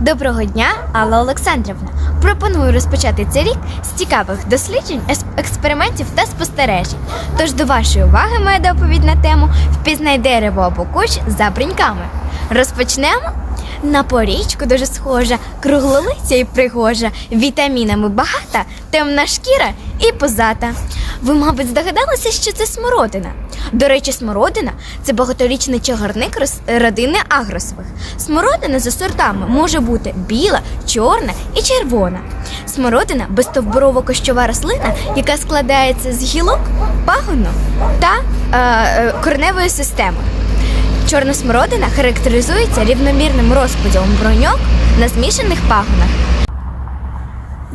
Доброго дня, Алла Олександрівна. Пропоную розпочати цей рік з цікавих досліджень, експериментів та спостережень. Тож до вашої уваги моя доповідь на тему Впізнай дерево або кущ за бруньками. Розпочнемо. На порічку дуже схожа, круглолиця і пригожа, вітамінами багата, темна шкіра і позата. Ви, мабуть, здогадалися, що це смородина. До речі, смородина це багаторічний чагарник родини агросових. Смородина за сортами може бути біла, чорна і червона. Смородина безстовбурово-кощова рослина, яка складається з гілок, пагону та е, е, кореневої системи. Чорна смородина характеризується рівномірним розподілом броньок на змішаних пагонах.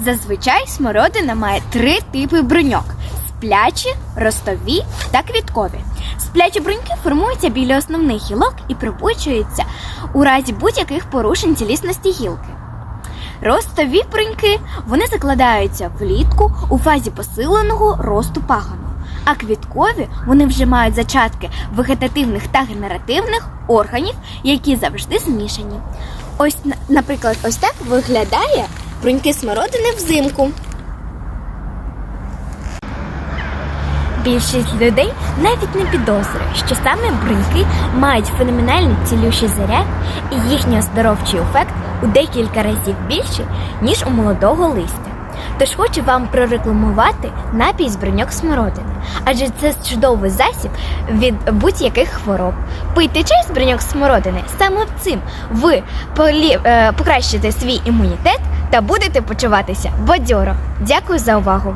Зазвичай смородина має три типи бруньок: сплячі, ростові та квіткові. Сплячі бруньки формуються біля основних гілок і пробуджуються у разі будь-яких порушень цілісності гілки. Ростові бруньки вони закладаються влітку у фазі посиленого росту пагону. А квіткові вони вже мають зачатки вегетативних та генеративних органів, які завжди змішані. Ось, наприклад, ось так виглядає бруньки смородини взимку. Більшість людей навіть не підозрює, що саме бруньки мають феноменальний цілющий заряд і їхній оздоровчий ефект у декілька разів більший, ніж у молодого листя. Тож хочу вам прорекламувати напій з бруньок смородини, адже це чудовий засіб від будь-яких хвороб. Пийте чай з бруньок смородини, саме цим ви полі- е, покращите свій імунітет та будете почуватися бадьоро. Дякую за увагу!